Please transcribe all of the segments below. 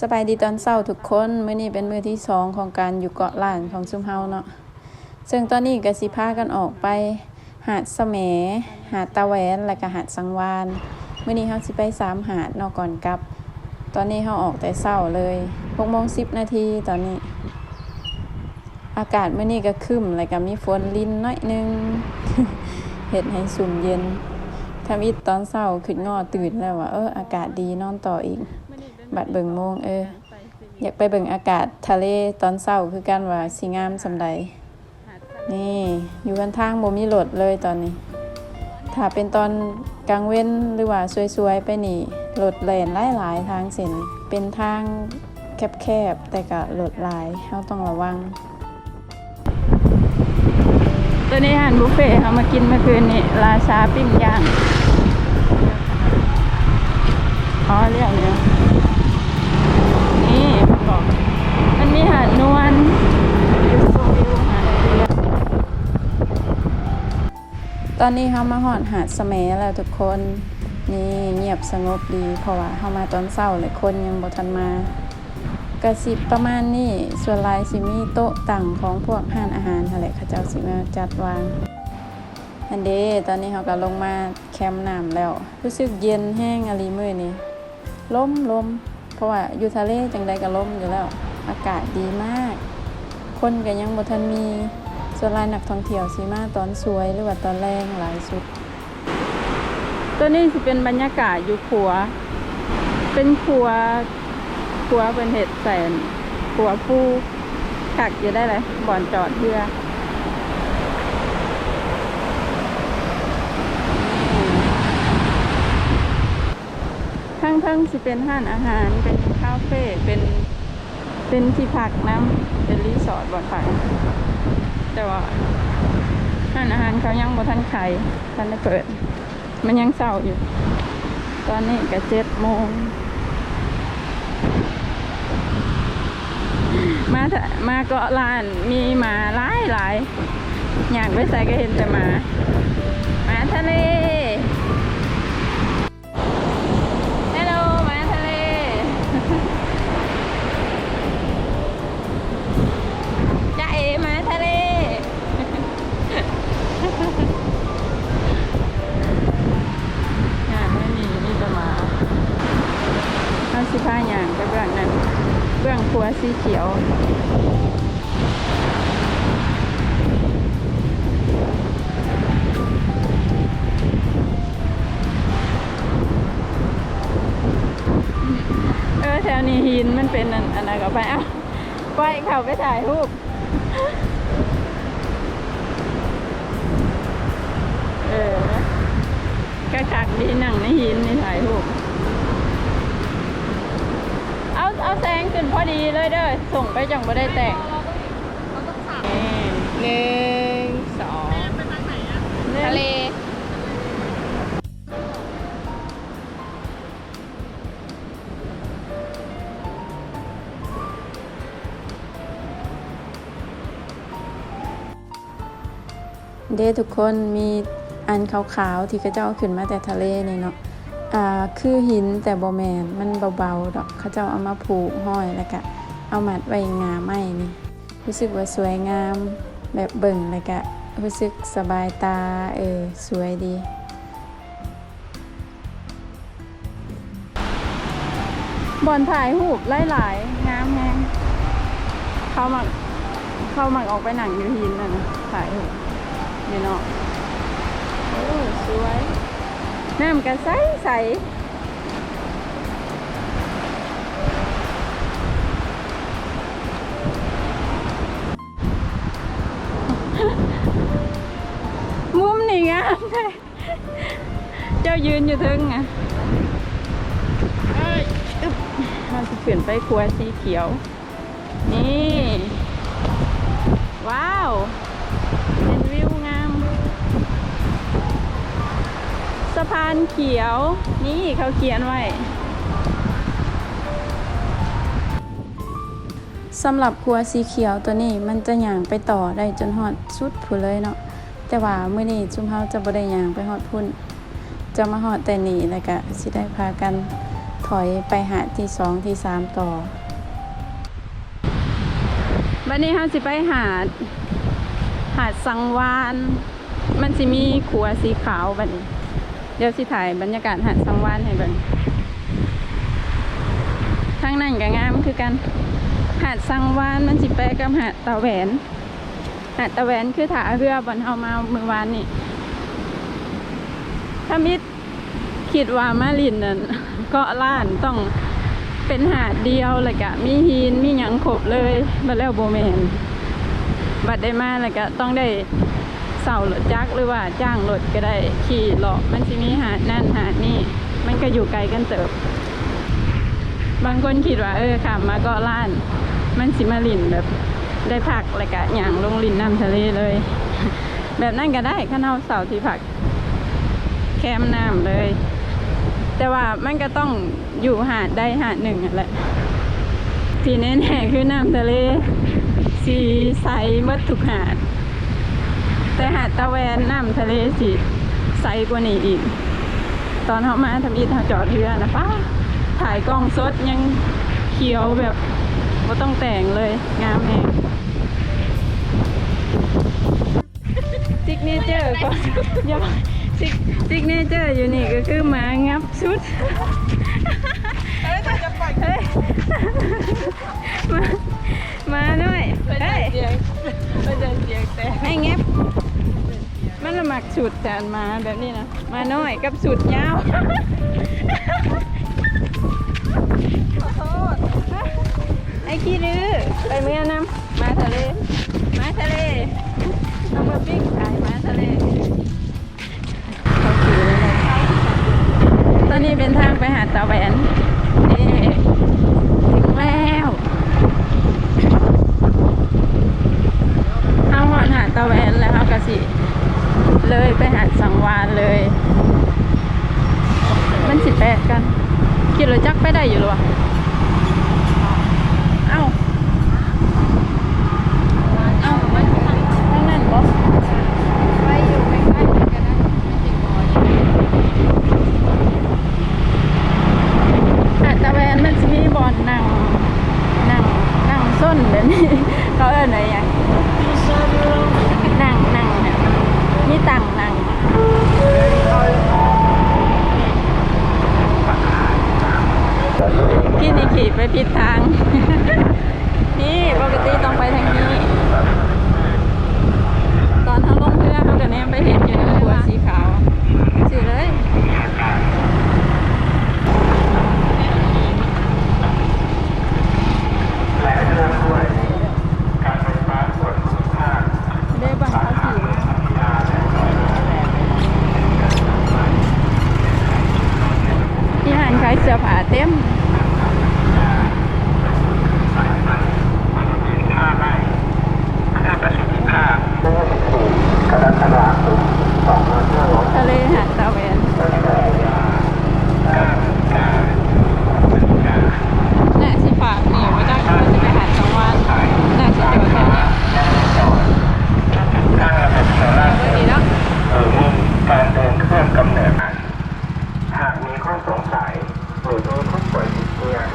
สบายดีตอนเช้าทุกคนมื้อนี้เป็นมื้อที่สองของการอยู่เกาะล้านของซุมเฮาเนาะซึ่งตอนนี้ก็สิพากันออกไป หาดสะแหมหาดตาแหวนและก็หาดสังวานมื้อนี้เฮาสิไปสามหาดเนาะก่อนกลับ ตอนนี้เฮาออกแต่เช้าเลย6โมง10นาทีตอนนี้ อากาศมื้อนี้ก็ครึ้มแล้วก็มีฝนลินน้อยนึงเฮ็ดให้สุ่มเย็นทำอิดตอนเช้าขึ้นงอตื่นแล้วว่าเอออากาศดีนอนต่ออีก บัดเบิ่งโมงเออ อยากไปเบิ่งอากาศทะเลตอนเช้าคือกันว่าสิงามสำใด นี่อยู่กันทางบ่มีรถเลยตอนนี้ ถ้าเป็นตอนกลางเว้นหรือว่าสวยๆ ไปนี่รถแล่นหลายๆทางเส้นเป็นทางแคบๆ แต่ก็รถหลายเฮาต้องระวัง ตัวนี้อาหารบุฟเฟ่ต์เอามากินเมื่อคืนนี้ราชาปิ้งย่างอ๋อเรียกเนี่ยนี่บอกมันมีหาดนวลวิวชมวิวหาดเรือ ตอนนี้เขามาหอดหาดสมแล้วทุกคนนี่เงียบสงบดีเพราะว่าเขามาตอนเช้าเลยคนยังบ่ทันมากระสิบประมาณนี้ส่วนลายสิมีโต๊ะตั้งของพวกห้านอาหารนั่นแหละเขาเจ้าสิมาจัดวางอันเดตอนนี้เขาก็ลงมาแคมป์น้ำแล้ว รู้สึกเย็นแห้งอะไรมือนี่ลมลมเพราะว่าอยู่ทะเลจังใดก็ลมอยู่แล้ว อากาศดีมาก คนก็ยังบ่ทันมีส่วนหลายนักท่องเที่ยวสิมาตอนสวยหรือว่าตอนแรงหลายสุด ตัวนี้สิเป็นบรรยากาศอยู่ขัว เป็นขัวขัวเป็นเห็ดแสนขัวปูขักอยู่ได้เลยบ่อนจอดเรือข้างเพิ่งสิเป็นห้านอาหารเป็นคาเฟ่เป็น เป็นที่พักน้ำเป็นรีสอร์ทบ่อนพักแต่ว่าห้านอาหารเขายังบ่ทันขายทันได้เปิด มันยังเศร้าอยู่ ตอนนี้ก็เจ็ดโมงมาเถอะมาเกาะลานมีหมาหลายหลายอยากไปใส่ก็เห็นแต่หมาหมาทะเล สิผ้าอย่างไปเบื้องนั้นเบื้องครัวสีเขียวเออแถวนี้หินมันเป็นอันอันนั้นก็ไปเอ้าปเขาไปถ่ายรูปเออ กระคักดีหนังในหินในถ่ายรูป แสงขึ้นพอดีเลยเด้อส่งไปจังบ่ได้แต่งหนึ่งสองทะเลเด้ทุกคนมีอันขาวๆที่เขาเจ้าเอาขึ้นมาแต่ทะเลนี่เนาะ อ่าคือหินแต่บ่แมนมันเบาๆดอกเขาเจ้าเอามาผูกห้อยแล้วก็เอามัดไว้งาไม้นี่รู้สึกว่าสวยงามแบบเบิ่งแล้วก็รู้สึกสบายตาเออสวยดีบอนถ่ายรูปหลายๆงามแฮงเขามักเขามักออกไปหนังยูหินน่ะนะถ่ายรูปนี่เนาะโอ้สวย น้ำก็ใสใสมุมนี่งามเจ้ายืนอยู่ทึงอะเอ้ยอึ๊บเราจะเปลี่ยนไปครัวสีเขียว นี่ ว้าว สะพานเขียว นี่เขาเขียนไว้สำหรับครัวสีเขียวตัวนี้มันจะย่างไปต่อได้จนฮอดสุดผู้เลยเนาะแต่ว่ามื้อนี้จุมเฮาจะบ่ได้ย่างไปฮอดพุ่น จะมาฮอดแต่นี่แล้วก็สิได้พากันถอยไปหาที่สองที่สามต่อบันนี้เราสิไปหาด หาดสังวาน มันสิมีขัวสีขาวบัดนี้ เดี๋ยวสิถ่ายบรรยากาศหาดสังวานให้เบิ่งทางนั้นก็งามคือกัน หาดสังวานมันสิแปลกับหาดตะแหวน หาดตะแหวนคือถาเรือบนเฮามาเมื่อวานนี่ถ้ามิดคิดว่ามาลินนั่นเกาะล้านต้องเป็นหาดเดียวเลยกะมีหินมีหยังครบเลยบัดแล้วโบแมนบัดได้มาแล้วก็ต้องได้ เสารถจักรหรือว่าจ้างรถก็ได้ขี่เลาะมันสิมีหาดนั่นหาดนี่มันก็อยู่ไกลกันเติบบางคนคิดว่าเออขับมากาะล้าน มันสิมาลินแบบ ได้พักแล้วก็อย่างลงลินน้ำทะเลเลย แบบนั้นก็ได้ข้าเอาเสาที่พัก แคมป์น้ำเลย แต่ว่ามันก็ต้องอยู่หาดได้หาดหนึ่งอันแหละที่แน่ๆคือน้ำทะเลสีใสมื่ทุกหาด แต่หาดตะแวนน้ำทะเลสีใสกว่านี้อีก ตอนเขามาทำอีทาจอดเรือนะป้าถ่ายกล้องสดยังเขียวแบบว่าต้องแต่งเลยงามแหงซิกเนเจอร์ก็ยังซิกซิกเนเจอร์อยู่นี่ก็คือหมางับชุดเอ้ยจะปล่อยเฮ้ยมามาด้วยเป็นเฮ้ยเสียงเป็นเสียงแต่ให้เงียบ มักสุดแต่อันมาแบบนี้นะมาน้อยกับสุดยาวขอโทษไอ้ขี้ดื้อไปเมื่อนำมาทะเลมาทะเลต้องมาปิ้งขายมาทะเลตอนนี้เป็นทางไปหาดตาแหวนถึงแล้วเอาหอดหาดตาแหวนแล้วเขากะสิ เลยไปหาดสังวานเลย มันสิแปดกันขี่รถจักรไปได้อยู่หรอวะ เอ้า เอ้าไปทางทางนั้นบ่ไปอยู่ใกล้ๆกันนะไม่ติดบ่หาดตะแวนมันสิมีบ่อนนั่งนั่งนั่ง ส้นแบบนี้ เขาเอิ้นอะไรอย่างนั่งนั่งเนี่ยมีตังนั่งพี่นี่ขี่ไปผิดทาง นี่ปกติต้องไปทางนี้ ตอนเขาลงเรือเขากันเนี่ยไปเห็นอยู่ในหัวสีขาวสิเลย และเรื่องด้วยการไฟฟ้าส่วนภูมิภาค ได้บังเขาขี่มาที่หันขายเสื้อผ้าเต็ม ค่าไร่ค่าประสิทธิภาพเมื่อ14กรกฎาคม2500 ทะเลหาดตะแหวนน่าสิฝากนี่ว่าจะว่าจะไปหาดสังวานน่าสิเจอแถวนี้ สร้างระบบโซลาร์ เบ เซ อร์ ล ดี ล์ เนาะ หรือมีการเดินเครื่องกำเนิดอันหากมีข้อสงสัยหรือมีผู้ป่วยติดเตียง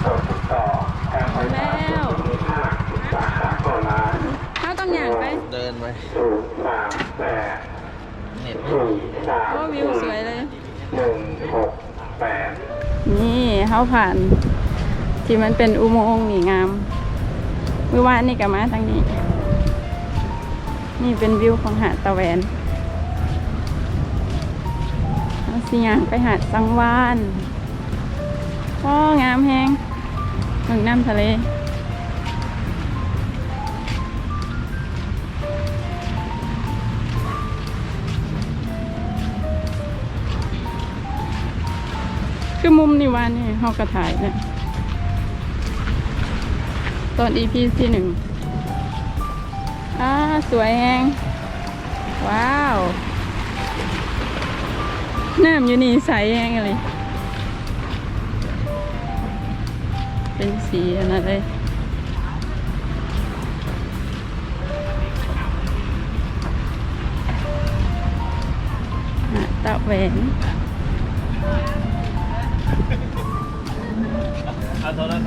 โปรดติดต่อการไฟฟ้าส่วนภูมิภาคสาขาโซลาร์ เขาต้องอย่างไป เดินไป ศูนย์สามแปด เน็ตสี่สามว่าวิวสวยเลยหนึ่งหกแปดนี่เขาผ่าน ที่มันเป็นอุโมงค์นี่งามเมื่อวานนี่กับมาทางนี้ นี่เป็นวิวของหาดตะแหวนเอาสิยางไปหาดสังวานว้างามแฮงเมืองน้ำทะเล คือมุมนี่วานี่เขากระถ่ายเนี่ยตอน EP ที่หนึ่งอ่าสวยแฮงว้าวน้ำอยู่นี่ใสแฮงเลย เป็นสีอันนั้นเลยหาดตะแหวน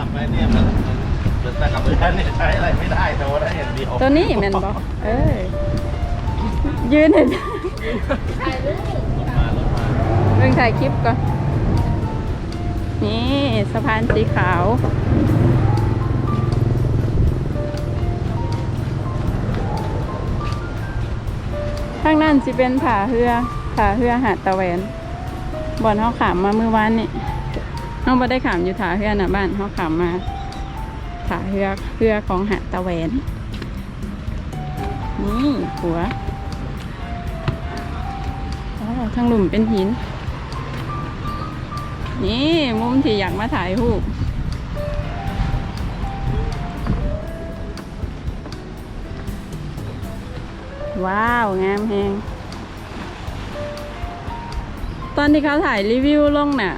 เอาโทรศัพท์ไปเนี่ยมันมันเหมือนแต่กับเพื่อนเนี่ยใช้อะไรไม่ได้โทรได้อย่างเดียวตัวนี้แมนบ่เอ้ยยืนเห็นมารถมาเบิ่งถ่ายคลิปก่อน นี่สะพานสีขาวข้างนั้นสิเป็นผาเฮือผาเฮือหาดตะแหวนบ่อนเฮาขามมาเมื่อวานนี่ เฮาบ่ได้ขามอยู่ผาเฮือนะบ้านเฮาขามมาผาเฮือเฮือของหาตะแหวนนี่หัวทั้งหลุมเป็นหิน นี่มุมที่อยากมาถ่ายรูปว้าว งามแฮงตอนที่เขาถ่ายรีวิวลงน่ะ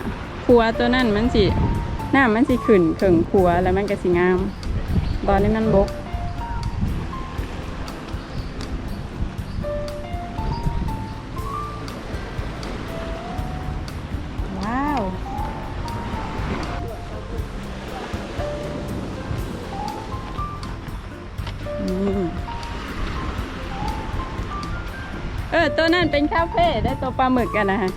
ขัวตัวนั้นมันสิหน้ามันสิขึ้นเข่งขัวแล้วมันก็สิงาม ตอนนี้มันบกว้าวเออตัวนั้นเป็นคาเฟ่ได้ตัวปลาหมึกกันนะฮะ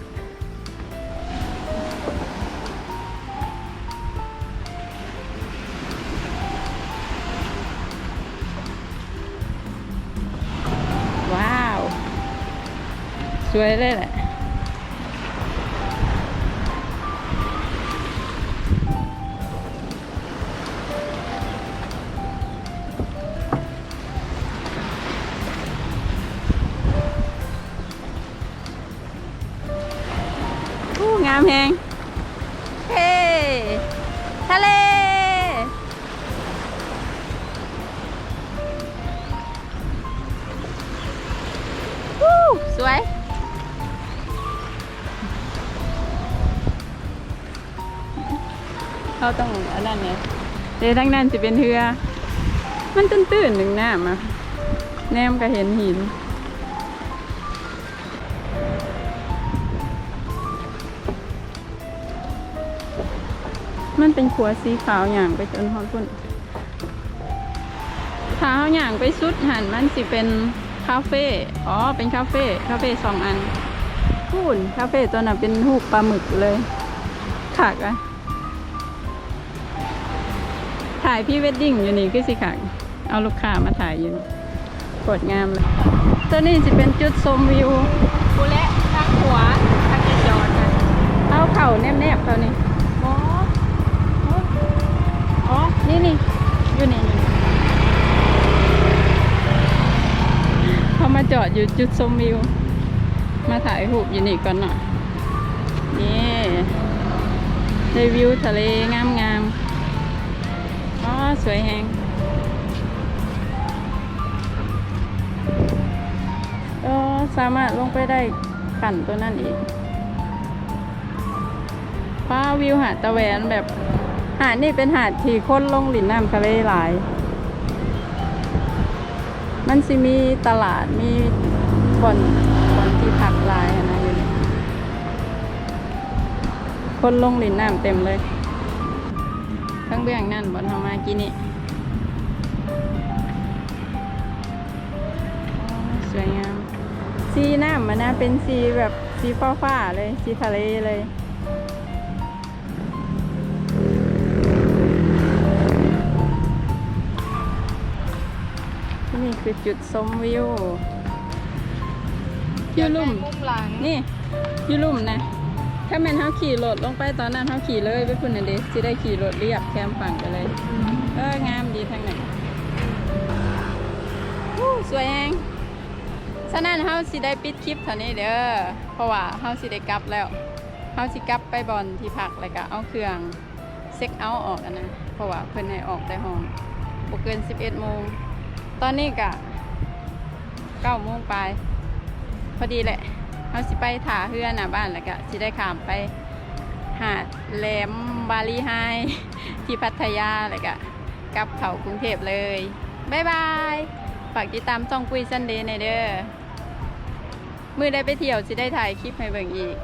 สวย เขาต้องอันนั้นไงเดี๋ยวทั้งนั้นจะเป็นเรือ มันตื้นๆหนึ่งหน้ามาแนมก็เห็นหินมันเป็นขัวสีขาวอย่างไปจนฮอดพุ่นถ้าเขาอย่างไปสุดหันมันสิเป็นคาเฟ่ อ๋อ เป็นคาเฟ่ คาเฟ่สองอันพูนคาเฟ่ตัวน่ะเป็นรูปปลาหมึกเลยขากอะ ถ่ายพรี่เวดดิ้งอยู่นี่คือสิขากเอาลูกค้ามาถ่ายอยู่นี่โคตรงามเลยตัวนี้จะเป็นจุดชมวิวกูและทางหัวทางจะจอดกันเอาเข่าแนบๆตัวนี้อ๋ออ๋อนี่นี่อยู่นี่นี่เขามาจอดอยู่จุดชมวิว มาถ่ายรูปอยู่นี่ก่อนหน่อยนี่ได้วิวทะเลงามงามๆอ๋อ สวยแฮงเออสามารถลงไปได้ขันตัวนั่นอีกฟ้าวิวหาดตะแหวนแบบ หาดนี่เป็นหาดที่คนลงหลินน้ำทะเลหลาย มันสิมีตลาดมีบ่อนบ่อนที่พักหลายนะอยู่นี่คนลงหลินน้ำเต็มเลย ทั้งเบื้องนั่นบ่อนเฮามากินนี่อ๋อสวยงาม สีน้ำมันนะเป็นสีแบบสีฟ้าๆเลย สีทะเลเลยที่นี่คือจุดชมวิวอยูลุ่มมุมหลังนี่อยูลุ่มนะ ถ้าแม่นเขาขี่รถลงไปตอนนั้นเขาขี่เลยไปพุ่นน่ะเด็สิได้ขี่รถเรียบแคมฝั่งไปเลย เอองามดีทั้งนั้นอู้สวยเองฉะนั้นเฮาสิได้ปิดคลิปเท่านี้เด้อ เพราะว่าเฮาสิได้กลับแล้วเฮาสิกลับไปบอลที่พักแล้วก็เอาเครื่องเซ็กเอาท์ออกอะนะ เพราะว่าเพิ่นให้ออกแต่ห้องบ่เกิน 11โมง ตอนนี้ก็9โมงไป พอดีแหละ เฮาสิไปถาเฮือหน้าบ้านแล้วก็สิได้ขามไปหาดแหลมบาลีไฮที่พัทยาแล้วก็กลับเขากรุงเทพเลยบ๊ายบายฝากติดตามช่องปุ้ยซันเดย์ในเด้อมือได้ไปเที่ยวสิได้ถ่ายคลิปให้เบิ่งอีก